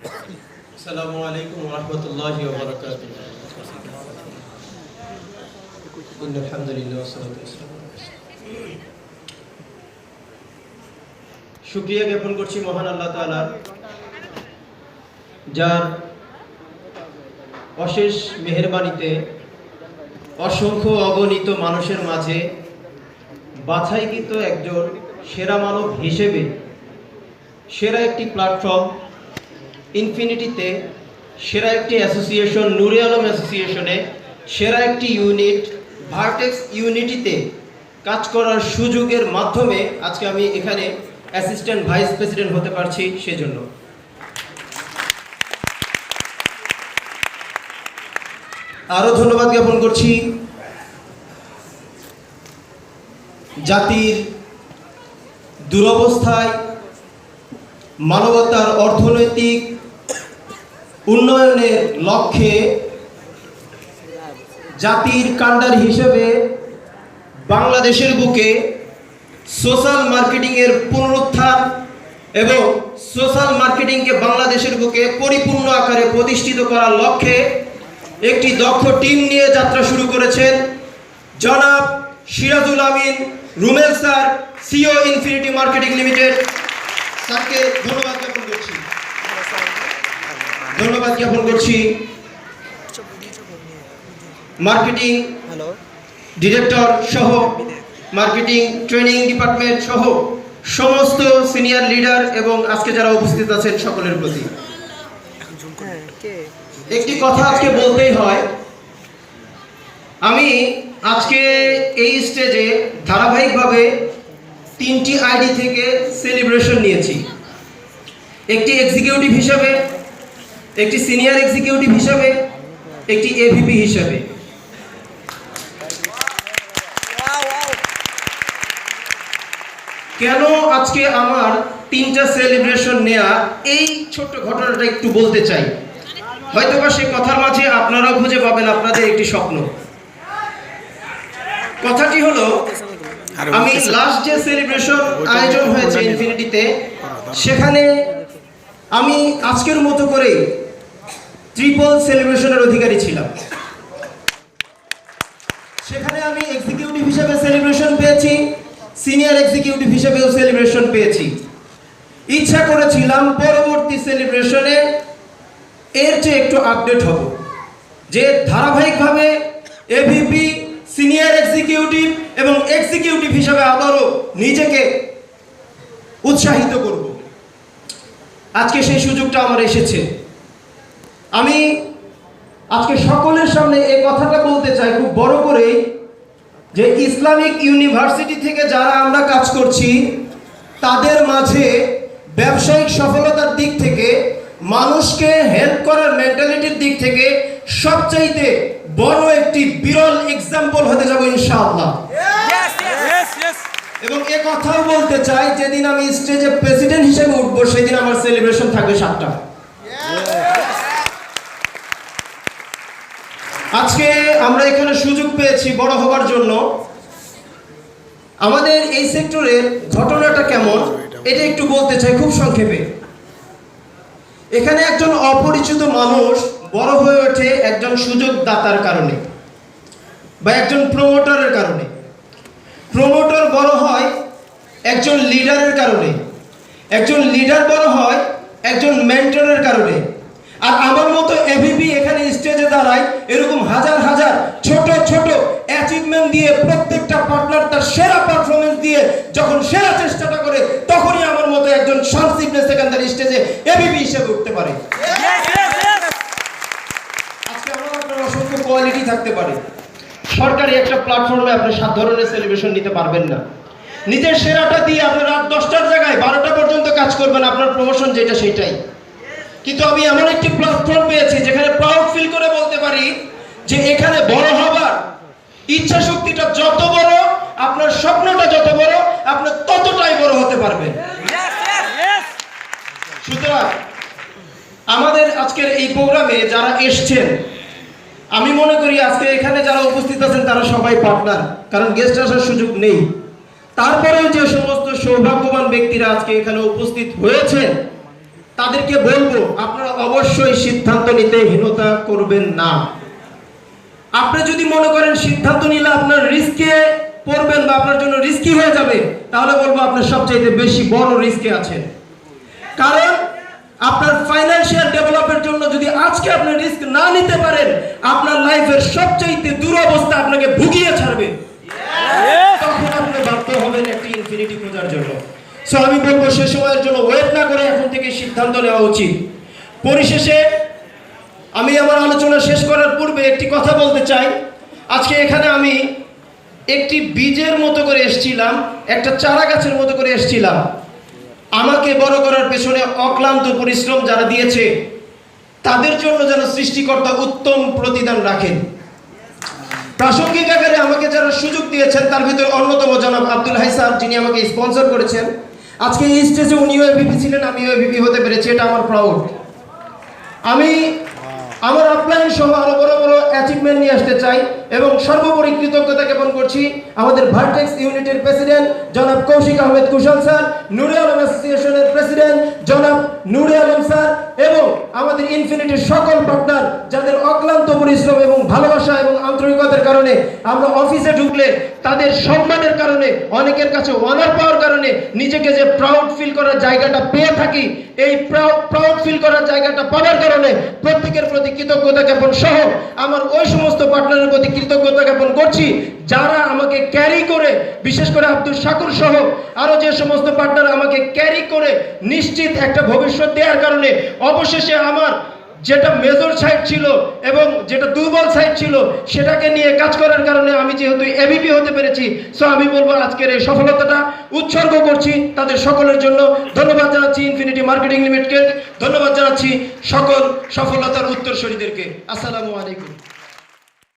আসসালামু আলাইকুম রহমতুল্লাহি শুক্রিয়া জ্ঞাপন করছি মহান আল্লাহ তাআলার যার অশেষ মেহেরবানিতে অসংখ্য অগণিত মানুষের মাঝে বাছাইকৃত একজন সেরা মানব হিসেবে সেরা একটি প্ল্যাটফর্ম ইনফিনিটিতে সেরা একটি অ্যাসোসিয়েশন, নুরে আলম অ্যাসোসিয়েশনে সেরা একটি ইউনিট, ভার্টেক্স ইউনিটিতে কাজ করার সুযোগের মাধ্যমে আজকে আমি এখানে অ্যাসিস্ট্যান্ট ভাইস প্রেসিডেন্ট হতে পারছি সেজন্য। আরও ধন্যবাদ জ্ঞাপন করছি জাতির দুরবস্থায় মানবতার অর্থনৈতিক উন্নয়নের লক্ষ্যে জাতির কাণ্ডার হিসেবে বাংলাদেশের বুকে সোশ্যাল মার্কেটিংয়ের পুনরুত্থান এবং সোশ্যাল মার্কেটিংকে বাংলাদেশের বুকে পরিপূর্ণ আকারে প্রতিষ্ঠিত করার লক্ষ্যে একটি দক্ষ টিম নিয়ে যাত্রা শুরু করেছেন জনাব Sirajul Amin Rumel sir, CEO infinity marketing limited. স্যারকে ধন্যবাদ জ্ঞাপন ধন্যবাদ জ্ঞাপন করছি। মার্কেটিং ডিরেক্টর সহ মার্কেটিং ট্রেনিং ডিপার্টমেন্ট সহ সমস্ত সিনিয়র লিডার এবং আজকে যারা উপস্থিত আছেন সকলের প্রতি। একটি কথা আজকে বলতেই হয় আমি আজকে এই স্টেজে ধারাবাহিকভাবে তিনটি আইডি থেকে সেলিব্রেশন নিয়েছি। একটি এক্সিকিউটিভ হিসাবে একটি সিনিয়র এক্সিকিউটিভ হিসাবে, একটি এভিপি হিসাবে। কেন আজকে আমার তিনটা সেলিব্রেশন নেয়া এই ছোট্ট ঘটনাটা একটু বলতে চাই? হয়তোবা সেই কথার মাঝে আপনারাও খুঁজে পাবেন আপনাদের একটি স্বপ্ন। কথাটি হলো, আমি লাস্ট যে সেলিব্রেশন আয়োজন হয়েছে ইনফিনিটিতে সেখানে আমি আজকের মতো করে ট্রিপল সেলিব্রেশনের অধিকারী ছিলাম। সেখানে আমি এক্সিকিউটিভ হিসেবে সেলিব্রেশন পেয়েছি সিনিয়র এক্সিকিউটিভ হিসেবেও সেলিব্রেশন পেয়েছি। ইচ্ছা করেছিলাম পরবর্তী সেলিব্রেশনে এর চেয়ে একটু আপডেট হব। যে ধারাবাহিকভাবে এভিপি সিনিয়র এক্সিকিউটিভ এবং এক্সিকিউটিভ হিসেবে আবারও নিজেকে উৎসাহিত করব। আজকে সেই সুযোগটা আমার এসেছে। আমি আজকে সকলের সামনে এই কথাটা বলতে চাই, খুব বড় করেই, যে ইসলামিক ইউনিভার্সিটি থেকে যারা আমরা কাজ করছি, তাদের মাঝে ব্যবসায়িক সফলতার দিক থেকে, মানুষকে হেল্প করার মেন্টালিটির দিক থেকে সবচাইতে বড় একটি বিরল এক্সাম্পল হতে যাব ইনশাআল্লাহ। এ কথাও বলতে চাই, যেদিন আমি স্টেজে প্রেসিডেন্ট হিসেবে উঠবো, সেদিন আমার সেলিব্রেশন থাকবে সাতটা। আজকে আমরা এখানে সুযোগ পেয়েছি বড় হবার জন্য। আমাদের এই সেক্টরের ঘটনাটা কেমন, এটা একটু বলতে চাই খুব সংক্ষেপে। এখানে একজন অপরিচিত মানুষ বড় হয়ে ওঠে একজন সুযোগ দাতার কারণে বা একজন প্রমোটারের কারণে। প্রমোটার বড় হয় একজন লিডারের কারণে। একজন লিডার বড় হয় একজন মেন্টরের কারণে। আর আমার মতো এভিপি এখানে স্টেজে দাঁড়ায় এরকম হাজার হাজার ছোট ছোট অ্যাচিভমেন্ট দিয়ে প্রত্যেকটা পার্টনার তার সেরা পারফরমেন্স দিয়ে যখন সেরা চেষ্টাটা করে তখনই আমার মতো একজন শান্তিবনে সেকেন্ডারি স্টেজে এভিপি হিসেবে উঠতে পারে। আজকে আমার আপনার অসংখ্য কোয়ালিটি থাকতে পারে। সরকারি একটা প্ল্যাটফর্মে আপনি সাত ধরনের সেলিব্রেশন নিতে পারবেন না। নিজের সেরাটা দিয়ে আপনি রাত দশটার জায়গায় বারোটা পর্যন্ত কাজ করবেন, আপনার প্রমোশন যেটা সেটাই। কিন্তু আমি এমন একটি প্ল্যাটফর্ম পেয়েছি যেখানে প্রাউড ফিল করে বলতে পারি যে এখানে বড় হবার ইচ্ছা শক্তিটা যত বড়, আপনার স্বপ্নটা যত বড় আপনার ততটাই বড় হতে পারবে সুতরাং আমাদের আজকের এই প্রোগ্রামে যারা এসছেন, আমি মনে করি আজকে এখানে যারা উপস্থিত আছেন তারা সবাই পার্টনার কারণ গেস্ট আসার সুযোগ নেই। তারপরেও যে সমস্ত সৌভাগ্যবান ব্যক্তিরা আজকে এখানে উপস্থিত হয়েছেন, তাদেরকে বলব, আপনারা অবশ্যই সিদ্ধান্ত নিতে হীনতা করবেন না। আপনি যদি মনে করেন সিদ্ধান্ত নিলে আপনার রিস্কে পড়বেন বা আপনার জন্য রিস্কি হয়ে যাবে, তাহলে বলব আপনার সবচাইতে বেশি বড় রিস্কে আছেন। কারণ আপনার ফাইন্যান্সিয়াল ডেভেলপের জন্য যদি আজকে আপনি রিস্ক না নিতে পারেন, আপনার লাইফের সবচাইতে দুরবস্থা আপনাকে ভুগিয়ে ছাড়বে তখন আপনি বাধ্য হবেন একটি ইনফিনিটি খোঁজার জন্য। সো আমি বলব সে সময়ের জন্য ওয়েট না করে এখন থেকে সিদ্ধান্ত নেওয়া উচিত। পরিশেষে আমি আমার আলোচনা শেষ করার পূর্বে একটি কথা বলতে চাই। আজকে এখানে আমি একটি বীজের মতো করে এসেছিলাম, একটা চারা গাছের মতো করে এসেছিলাম। আমাকে বড় করার পেছনে অক্লান্ত পরিশ্রম যারা দিয়েছে, তাদের জন্য যেন সৃষ্টিকর্তা উত্তম প্রতিদান রাখেন। প্রাসঙ্গিক আকারে আমাকে যারা সুযোগ দিয়েছেন তার ভিতরে অন্যতম জনাব আব্দুল হাই সাহেব যিনি আমাকে স্পন্সর করেছেন। আজকে এই স্টেজে উনিও এভিপি ছিলেন আমিও এভিপি হতে পেরেছি এটা আমার প্রাউড আমি আমার আপলাইন সহ আরও বড় বড় অ্যাচিভমেন্ট নিয়ে আসতে চাই এবং সর্বোপরি কৃতজ্ঞতা জ্ঞাপন করছি আমাদের ভার্টেক্স ইউনিটের প্রেসিডেন্ট জনাব কৌশিক আহমেদ কুশল স্যার নুরে আলম অ্যাসোসিয়েশনের প্রেসিডেন্ট জনাব নুরে আলম স্যার এবং আমাদের ইনফিনিটির সকল পার্টনার যাদের পরিশ্রম এবং ভালোবাসা এবং আন্তরিকতার কারণে আমরা অফিসে ঢুকলে তাদের সম্মানের কারণে, অনেকের কাছে অনার পাওয়ার কারণে নিজেকে যে প্রাউড ফিল করার জায়গাটা পেয়ে থাকি, এই প্রাউড ফিল করার জায়গাটা পাওয়ার কারণে প্রত্যেকের প্রতি কৃতজ্ঞতা জ্ঞাপন সহ আমার ওই সমস্ত পার্টনারের প্রতি কৃতজ্ঞতা জ্ঞাপন করছি, যারা আমাকে ক্যারি করে, বিশেষ করে আব্দুল শাকুর সহ আরও যে সমস্ত পার্টনার আমাকে ক্যারি করে নিশ্চিত একটা ভবিষ্যৎ দেওয়ার কারণে অবশেষে আমার যেটা মেজর সাইড ছিল এবং যেটা দুর্বল সাইড ছিল, সেটাকে নিয়ে কাজ করার কারণে আমি যেহেতু এবিপি হতে পেরেছি সো আমি বলব আজকের এই সফলতাটা উৎসর্গ করছি তাদের সকলের জন্য। ধন্যবাদ জানাচ্ছি ইনফিনিটি মার্কেটিং লিমিটেড ধন্যবাদ জানাচ্ছি সকল সফলতার উত্তরসূরিদেরকে। আসসালামু আলাইকুম।